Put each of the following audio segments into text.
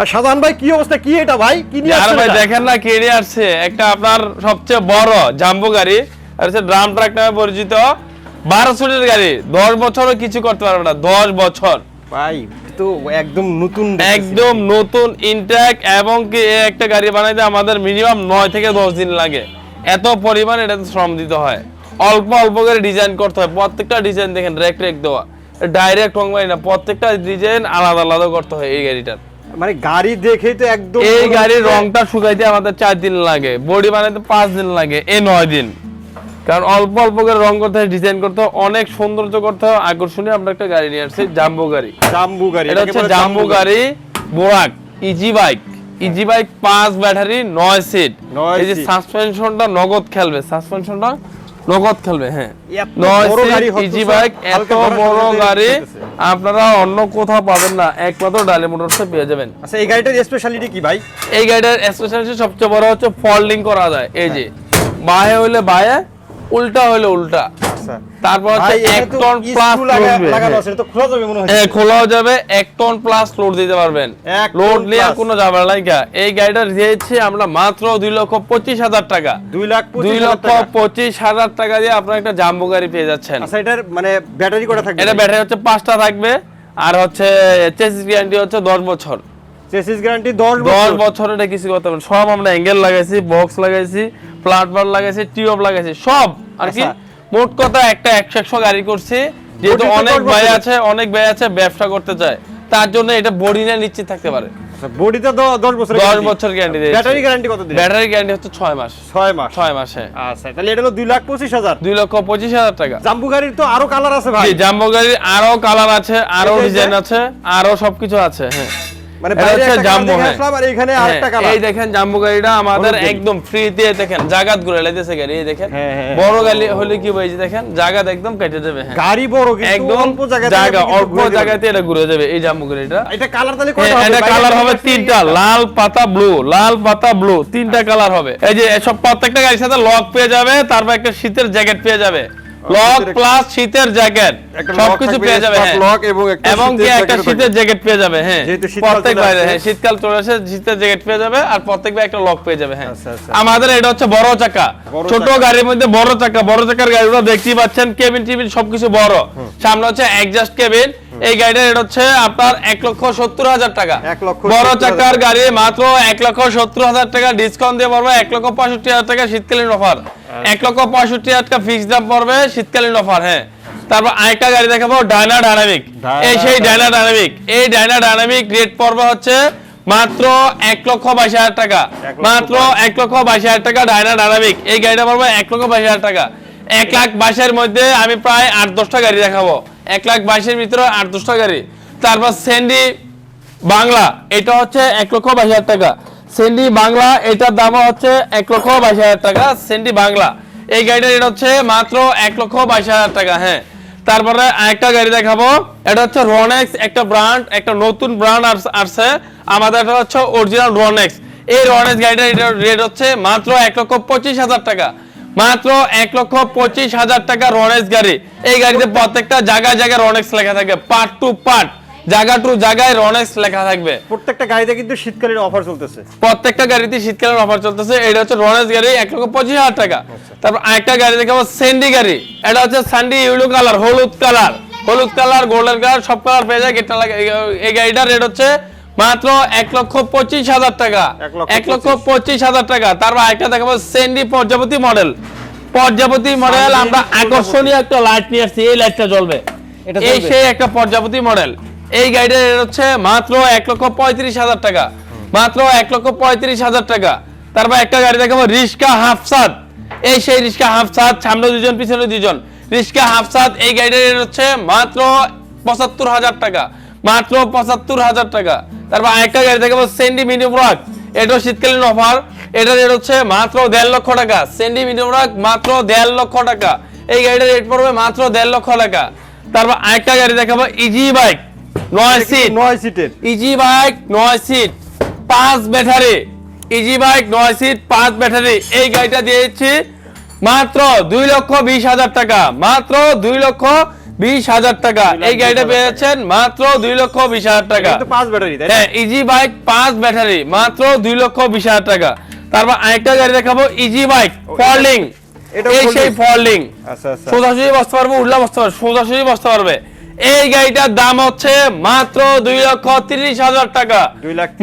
আর সাধারণ ভাই কি অবস্থা? কি এটা ভাই? কি নিয়ে আর আসছেন ভাই দেখেন না কেড়ে আসছে। একটা আপনার সবচেয়ে বড় জাম্বো গাড়ি আর হচ্ছে ড্রাম ট্রাক নামে পরিচিত বারো সিটের গাড়ি। দশ বছরও কিছু করতে পারবে না দশ বছর। ভাই তো একদম নতুন একদম নতুন ইনট্যাক এবং কি একটা গাড়ি বানাইতে আমাদের মিনিমাম নয় থেকে দশ দিন লাগে। এত পরিমাণ এটাতে শ্রম দিতে হয়। অল্প অল্প করে ডিজাইন করতে হয়। প্রত্যেকটা ডিজাইন দেখেন রেক রেক দেওয়া। ডাইরেক্ট রং না প্রত্যেকটা ডিজাইন আলাদা আলাদা করতে হয় এই গাড়িটার। মানে গাড়ি দেখেই তো একদম এই গাড়ির রংটা শুকাইতে আমাদের চার দিন লাগে বডি বানাইতে পাঁচ দিন লাগে এ নয় দিন। কারণ অল্প অল্প করে রং করতে হয় ডিজাইন করতে হয় অনেক সৌন্দর্য করতে হয়। আকর্ষণীয় আমরা একটা গাড়ি নিয়ে আসছি জাম্বো গাড়ি। জাম্বু গাড়ি এটা হচ্ছে জাম্বো গাড়ি বোরাক ইজি বাইক ইজি বাইক পাঁচ ব্যাটারি নয় সিট নয় এই যে। সাসপেনশনটা নগদ খেলবে সাসপেনশনটা নগদ খেলবে হ্যাঁ। ইজি বাইক এত বড় গাড়ি আপনারা অন্য কোথাও পাবেন না একমাত্র ডালি মোটরসে পেয়ে যাবেন। আচ্ছা এই গাড়িটার স্পেশালিটি কি ভাই? এই গাড়িটার স্পেশালিটি সবচেয়ে বড় হচ্ছে ফল্ডিং করা যায় এই যে। বাহে হইলে বায়ে উল্টা হইলে উল্টা। আচ্ছা। তারপর হচ্ছে ভাই এক এটা তো টন প্লাস লাগানো আছে এটা খোলা যাবে মনে হয়। খোলাও যাবে এক টন প্লাস লোড দিতে পারবেন। লোড নিয়ে কোনো যাবে না এই গাড়িটা দিয়েছি আমরা মাত্র দুই লক্ষ পঁচিশ হাজার টাকা। দুই লাখ দুই লক্ষ টাকা। পঁচিশ হাজার টাকা দিয়ে আপনার একটা জাম্বো গাড়ি পেয়ে যাচ্ছেন। আচ্ছা এটার মানে ব্যাটারি কটা থাকবে? এটা ব্যাটারি হচ্ছে পাঁচটা থাকবে আর হচ্ছে চেসিস গ্যারান্টি হচ্ছে দশ বছর। চেসিস গ্যারান্টি 10 বছর। বছর এটা কিছু করতে পারবেন। সব আমরা অ্যাঙ্গেল লাগাইছি বক্স লাগাইছি প্লাটবার লাগাইছি টিউব লাগাইছি সব। আর কি? আচ্ছা। মোট কথা একটা একশো একশো গাড়ি করছি। যেহেতু অনেক ভাই আছে অনেক ভাই আছে ব্যবসা করতে চায়। তার জন্য এটা বডি নিয়ে নিশ্চিত থাকতে পারে। বডিতে 10 বছর দশ বছর গ্যারান্টি দিয়েছি। ব্যাটারি গ্যারান্টি কত দিন ব্যাটারি গ্যারান্টি হচ্ছে ছয় মাস। 6 মাস। ছয় মাসে। আচ্ছা তাহলে এটা হলো 2 লাখ 25 হাজার। দুই লক্ষ পঁচিশ হাজার টাকা। জাম্বু গাড়ির তো আরও কালার আছে ভাই। জি জাম্বো গাড়ির আরও কালার আছে আরও ডিজাইন আছে আরও সবকিছু আছে হ্যাঁ। মানে এটা বাইরে হচ্ছে একটা জাম্বো, জাম্বু হ্যাঁ। আসলাম আর এখানে আরেকটা হ্যাঁ, কালার এই দেখেন জাম্বো গাড়িটা আমাদের একদম ফ্রি দিয়ে দেখেন জাগাত ঘুরে লাইতেছে গাড়ি এই দেখেন। হ্যাঁ, হ্যাঁ, বড় গাড়ি হলে কি হয়েছে দেখেন জাগাত একদম কেটে যাবে হ্যাঁ। গাড়ি বড় কিন্তু একদম অল্প জায়গায় জায়গা অল্প জায়গাতে এটা ঘুরে যাবে এই জাম্বো গাড়িটা। এটা কালার তাহলে হ্যাঁ, কয়টা হবে? এটা কালার হবে তিনটা লাল পাতা ব্লু লাল পাতা ব্লু তিনটা কালার হবে। এই যে সব প্রত্যেকটা গাড়ির সাথে লক পেয়ে যাবে তারপর একটা শীতের জ্যাকেট পেয়ে যাবে। লক প্লাস শীতের জ্যাকেট সবকিছু পেয়ে যাবে হ্যাঁ। এবং একটা এবং কি শীতের একটা শীতের জ্যাকেট পেয়ে যাবে হ্যাঁ। প্রত্যেক বাইরে হ্যাঁ শীতকাল চলে আসে শীতের জ্যাকেট পেয়ে যাবে আর প্রত্যেক একটা লক পেয়ে যাবে হ্যাঁ। আচ্ছা, আচ্ছা। আমাদের এটা হচ্ছে বড় চাকা। ছোট গাড়ির মধ্যে বড় চাকা। বড় চাকার গাড়িগুলো দেখতেই পাচ্ছেন কেবিন টিবিন সবকিছু বড়। সামনে হচ্ছে অ্যাডজাস্ট কেবিন। এই গাড়িটার এটা হচ্ছে আপনার এক লক্ষ সত্তর হাজার টাকা। বড় চাকার গাড়ি মাত্র এক লক্ষ সত্তর হাজার টাকা। ডিসকাউন্ট দিয়ে পড়বে এক লক্ষ পঁয়ষট্টি হাজার টাকা শীতকালীন অফার এক লক্ষ পঁয়ষট্টি টাকা ফিক্স দাম পড়বে শীতকালীন অফার হ্যাঁ। তারপর আরেকটা গাড়ি দেখাবো ডায়না ডায়নামিক এই সেই ডায়না ডায়নামিক এই ডায়না ডায়নামিক রেট পড়বে হচ্ছে মাত্র এক লক্ষ বাইশ হাজার টাকা। মাত্র এক লক্ষ বাইশ হাজার টাকা ডায়না ডায়নামিক এই গাড়িটা পড়বে এক লক্ষ বাইশ হাজার টাকা। এক লাখ বাইশের মধ্যে আমি প্রায় আট দশটা গাড়ি দেখাবো। এক লাখ বাইশের ভিতরে আট দশটা গাড়ি। তারপর স্যান্ডি বাংলা এটা হচ্ছে এক লক্ষ বাইশ হাজার টাকা। সেন্ডি বাংলা, এটার দাম হচ্ছে এক লক্ষ বাইশ হাজার টাকা, সেন্ডি বাংলা। এই গাড়িটার রেট হচ্ছে মাত্র এক লক্ষ বাইশ হাজার টাকা হ্যাঁ। তারপরে আরেকটা গাড়ি দেখাবো, এটা হচ্ছে রনেক্স একটা ব্র্যান্ড একটা নতুন ব্র্যান্ড আসছে। আমাদের এটা হচ্ছে অরিজিনাল রনেক্স এই রনেক্স গাড়িটার রেট হচ্ছে মাত্র এক লক্ষ পঁচিশ হাজার টাকা। মাত্র এক লক্ষ পঁচিশ হাজার টাকা রনেক্স গাড়ি। এই গাড়িতে প্রত্যেকটা জায়গায় জায়গায় রনেক্স লেখা থাকে পার্ট টু পার্ট জায়গা টু জায়গায় রনেক্স লেখা থাকবে। প্রত্যেকটা গাড়িতে কিন্তু শীতকালীন অফার চলতেছে। প্রত্যেকটা গাড়িতে শীতকালীন অফার চলতেছে। এটা হচ্ছে রনেস গাড়ি এক লক্ষ পঁচিশ হাজার টাকা। তারপর আরেকটা গাড়ি দেখাবো স্যান্ডি গাড়ি। এটা হচ্ছে স্যান্ডি ইউলো কালার হলুদ কালার হলুদ কালার গোল্ডেন কালার সব কালার পেয়ে যায়। এটা এই গাড়িটার রেট হচ্ছে মাত্র এক লক্ষ পঁচিশ হাজার টাকা। এক লক্ষ পঁচিশ। হাজার টাকা। তারপর আরেকটা দেখাবো স্যান্ডি পর্যাপতি মডেল পর্যাপতি মডেল আমরা আকর্ষণীয় একটা লাইট নিয়ে আসছি এই লাইটটা জ্বলবে। এই সেই একটা পর্যাপতি মডেল এই গাড়িটার হচ্ছে মাত্র এক লক্ষ পঁয়ত্রিশ হাজার টাকা। মাত্র এক লক্ষ পঁয়ত্রিশ হাজার টাকা। তারপর একটা গাড়ি দেখাবো রিস্কা হাফসাদ। এই সেই রিস্কা হাফসাদ, সামনে দুজন, পিছনে দুজন। রিস্কা হাফসাদ, এই গাড়িটার হচ্ছে মাত্র পঁচাত্তর হাজার টাকা। মাত্র পঁচাত্তর হাজার টাকা। তারপর আরেকটা গাড়ি দেখাবো সেন্ডি মিনি ব্রাক এটাও শীতকালীন অফার এটা রেট হচ্ছে মাত্র দেড় লক্ষ টাকা। সেন্ডি মিনি ব্রাক মাত্র দেড় লক্ষ টাকা। এই গাড়িটার রেট পড়বে মাত্র দেড় লক্ষ টাকা। তারপর আরেকটা গাড়ি দেখাবো ইজি বাইক নয় সিট। নয় সিটের। ইজি বাইক নয় সিট পাঁচ ব্যাটারি। ইজি বাইক নয় সিট পাঁচ ব্যাটারি। এই গাড়িটা দিয়েছি মাত্র দুই লক্ষ বিশ হাজার টাকা। মাত্র দুই লক্ষ বিশ হাজার টাকা। এই গাড়িটা পেয়ে যাচ্ছেন মাত্র দুই লক্ষ বিশ হাজার টাকা। পাঁচ ব্যাটারি হ্যাঁ ইজি বাইক পাঁচ ব্যাটারি। মাত্র দুই লক্ষ বিশ হাজার টাকা। তারপর আরেকটা গাড়ি দেখাবো ইজি বাইক এটাও এই সেই। ফরলিং আচ্ছা আচ্ছা। সোজাসুজি বসতে পারবে উল্লা বসতে পারবে সোজাসুজি বসতে পারবে। এই গাড়িটার দাম হচ্ছে মাত্র দুই লক্ষ তিরিশ হাজার টাকা।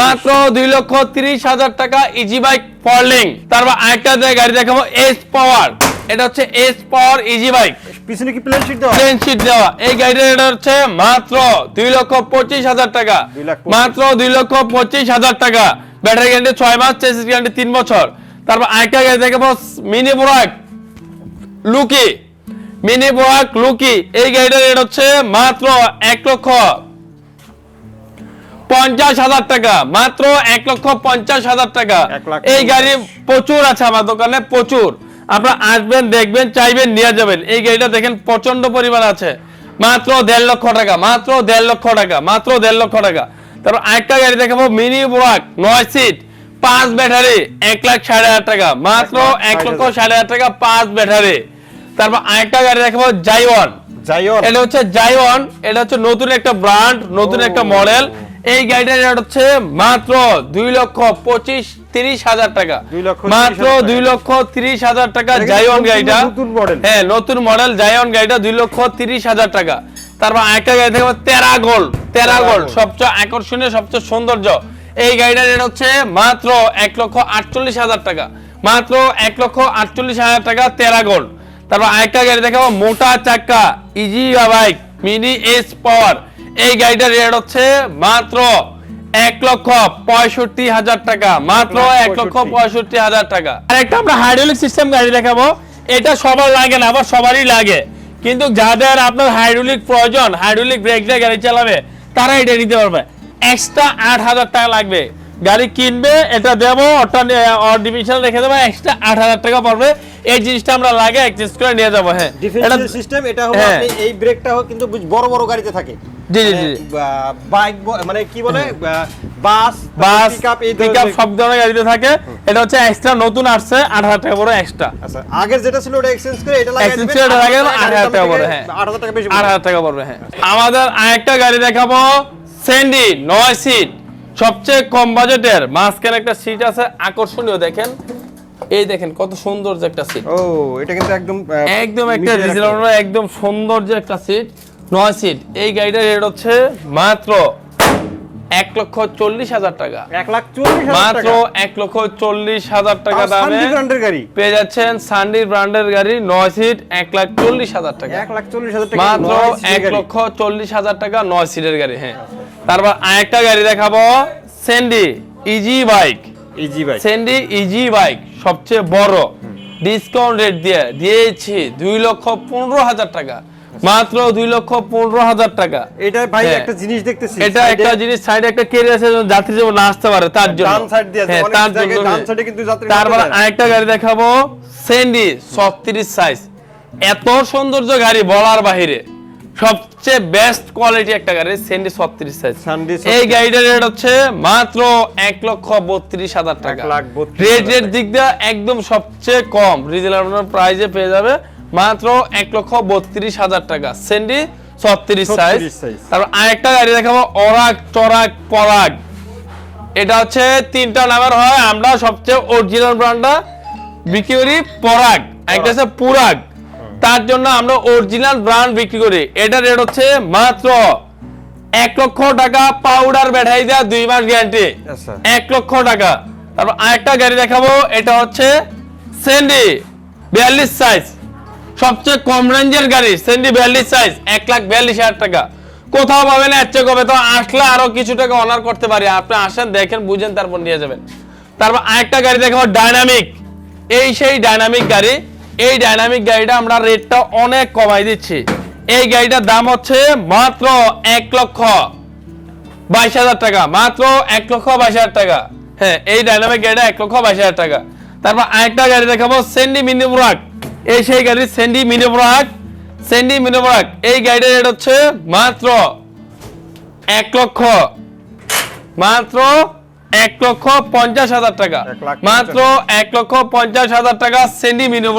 মাত্র দুই লক্ষ তিরিশ হাজার টাকা ইজি বাইক ফরলিং তারপর আরেকটা গাড়ি দেখাবো এস পাওয়ার এটা হচ্ছে এস পাওয়ার ইজি বাইক পিছনে কি প্লেন শিট দেওয়া? প্লেন শিট দেওয়া। এই গাড়িটার এটা হচ্ছে মাত্র দুই লক্ষ পঁচিশ হাজার টাকা। মাত্র দুই লক্ষ পঁচিশ হাজার টাকা। ব্যাটারি গ্যারান্টি ছয় মাস চেসিস গ্যারান্টি তিন বছর। তারপর আরেকটা গাড়ি দেখাবো মিনি বোরাক লুকি মিনি বোরাক লুকি এই গাড়িটার রেট হচ্ছে মাত্র এক লক্ষ পঞ্চাশ হাজার টাকা মাত্র এক লক্ষ পঞ্চাশ হাজার টাকা। এই গাড়ি প্রচুর আছে আমার দোকানে প্রচুর। আপনারা আসবেন দেখবেন চাইবেন নিয়ে যাবেন। এই গাড়িটা দেখেন প্রচণ্ড পরিমাণ আছে। মাত্র দেড় লক্ষ টাকা মাত্র দেড় লক্ষ টাকা মাত্র দেড় লক্ষ টাকা। তারপর আরেকটা গাড়ি দেখাবো মিনি বোরাক নয় সিট পাঁচ ব্যাটারি এক লাখ সাড়ে হাজার টাকা। মাত্র এক লক্ষ সাড়ে হাজার টাকা পাঁচ ব্যাটারি। তারপর আরেকটা গাড়ি দেখাবো জাইওয়ান জাইওন এটা হচ্ছে জাইওয়ান এটা হচ্ছে নতুন একটা ব্র্যান্ড নতুন একটা মডেল এই গাড়িটার রেট হচ্ছে মাত্র দুই লক্ষ পঁচিশ তিরিশ হাজার টাকা। মাত্র দুই লক্ষ তিরিশ হাজার টাকা জাইওয়ান গাড়িটা। নতুন হ্যাঁ নতুন মডেল জাইওয়ান গাড়িটা দুই লক্ষ তিরিশ হাজার টাকা। তারপর আরেকটা গাড়ি দেখব তেরা গোল্ড তেরা Gold। সবচেয়ে আকর্ষণীয় সবচেয়ে সৌন্দর্য। এই গাড়িটার রেট হচ্ছে মাত্র এক লক্ষ আটচল্লিশ হাজার টাকা। মাত্র এক লক্ষ আটচল্লিশ হাজার টাকা তেরা গোল্ড তারপর আরেকটা গাড়ি দেখাবো মোটা চাক্কা easy bike mini S power এই গাড়িটার রেট হচ্ছে মাত্র এক লক্ষ পঁয়ষট্টি হাজার টাকা মাত্র এক লক্ষ পঁয়ষট্টি। হাজার টাকা। আর একটা আমরা হাইড্রোলিক সিস্টেম গাড়ি দেখাবো এটা সবার লাগে না আবার সবারই লাগে। কিন্তু যাদের আপনার হাইড্রোলিক প্রয়োজন হাইড্রোলিক ব্রেক দিয়ে গাড়ি চালাবে তারা এটা নিতে পারবে। এক্সট্রা আট হাজার টাকা লাগবে। গাড়ি কিনবে এটা দেবো ওটা ডিভিশন রেখে দেবো এক্সট্রা আট হাজার টাকা পড়বে। এই জিনিসটা আমরা লাগে এক্সচেঞ্জ করে নিয়ে যাব হ্যাঁ। এটা- সিস্টেম এটা হলো হ্যাঁ। আপনি এই ব্রেকটা কিন্তু বড় বড় গাড়িতে থাকে। জি জি জি। বাইক মানে কি বলে? বাস বাস পিকআপ এই পিকআপ সব ধরনের গাড়িতে থাকে। এটা হচ্ছে এক্সট্রা নতুন আসছে আট হাজার টাকা বড় এক্সট্রা আচ্ছা আগের যেটা ছিল ওটা এক্সচেঞ্জ করে এটা লাগাই দিবেন করে হাজার দাম টাকা থেকে পড়বে, হ্যাঁ। আট হাজার টাকা বেশি আট পড়বে। হাজার টাকা পড়বে হ্যাঁ। আমাদের আরেকটা গাড়ি দেখাবো স্যান্ডি নয় সিট সবচেয়ে কম বাজেটের মাঝখানে একটা সিট আছে আকর্ষণীয় দেখেন। এই দেখেন কত সুন্দর যে একটা সিট ও এটা কিন্তু একদম একদম একটা ডিজেল একদম সুন্দর যে একটা সিট নয় সিট এই গাড়িটার রেট হচ্ছে মাত্র এক লক্ষ চল্লিশ হাজার টাকা। এক লাখ চল্লিশ মাত্র এক লক্ষ চল্লিশ হাজার টাকা দামে ব্র্যান্ডের গাড়ি। পেয়ে যাচ্ছেন সান্ডি ব্র্যান্ডের গাড়ি নয় সিট এক লাখ চল্লিশ হাজার টাকা। এক লাখ চল্লিশ হাজার টাকা মাত্র এক লক্ষ চল্লিশ হাজার টাকা নয় সিটের গাড়ি হ্যাঁ। তারপর আরেকটা গাড়ি দেখাবো Sandy easy bike easy bike Sandy easy bike সবচেয়ে বড়। ডিসকাউন্ট রেট দিয়ে দিয়েছি দুই লক্ষ পনেরো হাজার টাকা। মাত্র দুই লক্ষ পনেরো হাজার টাকা। এটা ভাই হ্যাঁ। একটা জিনিস দেখতেছি এটা একটা জিনিস সাইডে একটা আছে যাত্রী যেমন না আসতে পারে তার জন্য। হ্যাঁ, তার জন্য হ্যাঁ। কিন্তু যাত্রী তারপর। আরেকটা গাড়ি দেখাবো সেন্ডি ছত্রিশ সাইজ এত সৌন্দর্য গাড়ি বলার বাহিরে। সবচেয়ে বেস্ট কোয়ালিটি একটা গাড়ি সেন্ডি ছত্রিশ সাইজ এই 36 গাড়িটার রেট হচ্ছে মাত্র এক লক্ষ বত্রিশ হাজার টাকা। এক রেট হাজার রেট দিক দিয়ে একদম সবচেয়ে কম রিজনেবল প্রাইজে পেয়ে যাবে মাত্র এক লক্ষ বত্রিশ হাজার টাকা। সেন্ডি ছত্রিশ সাইজ 36 size। তারপর আরেকটা গাড়ি দেখাবো অরাক চরাক পরাগ। এটা হচ্ছে তিনটা নামের হয় আমরা সবচেয়ে অরিজিনাল ব্র্যান্ডটা বিক্রি করি পরাগ। একটা হচ্ছে পুরাগ। তার জন্য আমরা অরিজিনাল ব্র্যান্ড বিক্রি করি। এটা রেট হচ্ছে মাত্র এক লক্ষ টাকা পাউডার ব্যাটারি দেওয়া দুই মাস গ্যারান্টি। এক লক্ষ টাকা। তারপর আরেকটা গাড়ি দেখাবো এটা হচ্ছে সেন্ডি বিয়াল্লিশ সাইজ সবচেয়ে কম রেঞ্জের গাড়ি সেন্ডি বিয়াল্লিশ সাইজ এক লাখ বিয়াল্লিশ হাজার টাকা। কোথাও পাবেন না এর চেয়ে কমে তো আসলে আরও কিছু টাকা অনার করতে পারি। আপনি আসেন দেখেন বুঝেন তারপর নিয়ে যাবেন। তারপর আরেকটা গাড়ি দেখাবো ডাইনামিক এই সেই ডাইনামিক গাড়ি। এই ডাইনামিক গাড়িটা আমরা রেটটা অনেক কমাই দিচ্ছি। এই গাড়িটার দাম হচ্ছে মাত্র এক লক্ষ বাইশ হাজার টাকা, মাত্র এক লক্ষ বাইশ হাজার টাকা। হ্যাঁ এই ডাইনামিক গাড়িটা এক লক্ষ বাইশ হাজার টাকা। তারপর আরেকটা গাড়ি দেখাবো সেন্ডি মিনি ব্রাক এই সেই গাড়ি সেন্ডি মিনি ব্রাক সেন্ডি মিনি ব্রাক এই গাড়িটার রেট হচ্ছে মাত্র এক লক্ষ, মাত্র এক লক্ষ পঞ্চাশ হাজার টাকা। মাত্র এক লক্ষ পঞ্চাশ হাজার টাকা সেন্ডি মিনি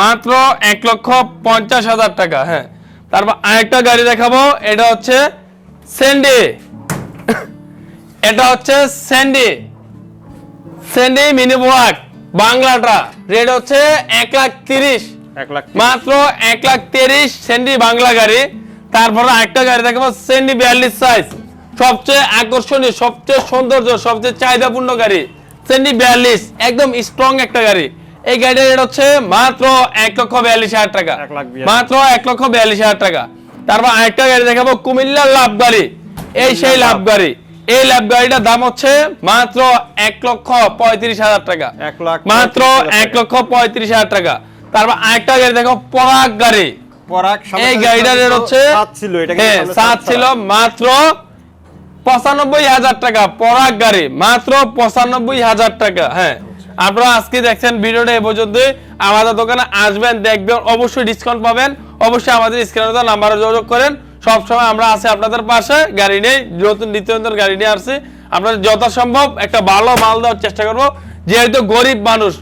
মাত্র এক লক্ষ পঞ্চাশ হাজার টাকা হ্যাঁ। তারপর আরেকটা গাড়ি দেখাবো এটা হচ্ছে স্যান্ডি এটা হচ্ছে স্যান্ডি স্যান্ডি মিনি ব্লক বাংলাটা। রেট হচ্ছে এক লাখ তিরিশ। মাত্র এক লাখ তিরিশ সেন্ডি বাংলা গাড়ি। তারপরে একটা গাড়ি দেখাবো সেন্ডি বিয়াল্লিশ সাইজ সবচেয়ে আকর্ষণীয় সবচেয়ে সৌন্দর্য সবচেয়ে চাহিদাপূর্ণ গাড়ি সেন্ডি বিয়াল্লিশ একদম স্ট্রং একটা গাড়ি। এই গাড়ির রেট হচ্ছে মাত্র এক লক্ষ বিয়াল্লিশ হাজার টাকা। মাত্র এক লক্ষ বিয়াল্লিশ হাজার টাকা। তারপর আরেকটা গাড়ি দেখাবো কুমিল্লার লাভ গাড়ি। এই সেই লাভ। গাড়ি। এই লাভ গাড়িটার দাম হচ্ছে মাত্র এক লক্ষ পঁয়ত্রিশ হাজার টাকা। মাত্র এক লক্ষ পঁয়ত্রিশ হাজার টাকা। তারপর আরেকটা গাড়ি দেখো পরাগ গাড়ি। পরাগ এই গাড়িটার রেট হচ্ছে সাত ছিল হ্যাঁ। মাত্র পঁচানব্বই হাজার টাকা, পরাগ গাড়ি, মাত্র পঁচানব্বই হাজার টাকা হ্যাঁ। আপনারা আজকে দেখছেন ভিডিওটা এ পর্যন্ত আমাদের দোকানে আসবেন, দেখবেন, অবশ্যই ডিসকাউন্ট পাবেন। অবশ্যই আমাদের স্ক্রিনে নাম্বারে যোগাযোগ করেন। সবসময় আমরা আছি আপনাদের পাশে, গাড়ি নেই, নতুন নতুন গাড়ি নিয়ে আসছি। আপনাদের যথাসম্ভব একটা ভালো মাল দেওয়ার চেষ্টা করব। যেহেতু গরিব মানুষ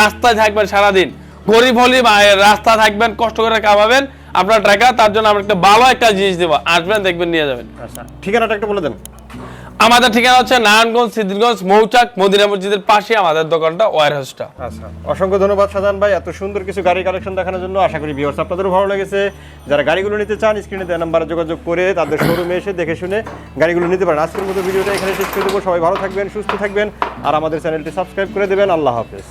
রাস্তায় থাকবেন সারাদিন। গরিব হলে রাস্তায় থাকবেন, কষ্ট করে খাওয়াবেন আপনার টাকা তার জন্য আমরা একটা ভালো একটা জিনিস দেবো। আসবেন দেখবেন নিয়ে যাবেন। আচ্ছা ঠিকানাটা একটু বলে দেন। আমাদের ঠিকানা হচ্ছে নারায়ণগঞ্জ সিদ্ধিরগঞ্জ মৌচাক মদিনা মসজিদের পাশে আমাদের দোকানটা ওয়ার হাউসটা আচ্ছা অসংখ্য ধন্যবাদ সাজান ভাই। এত সুন্দর কিছু গাড়ি কালেকশন দেখানোর জন্য আশা করি ভিউয়ার্স আপনাদেরও ভালো লেগেছে। যারা গাড়িগুলো নিতে চান স্ক্রিনে দেওয়া নাম্বারে যোগাযোগ করে তাদের শোরুমে এসে দেখে শুনে গাড়িগুলো নিতে পারেন। আজকের মতো ভিডিওটা এখানে শেষ করে দেবো। সবাই ভালো থাকবেন সুস্থ থাকবেন আর আমাদের চ্যানেলটি সাবস্ক্রাইব করে দেবেন। আল্লাহ হাফেজ।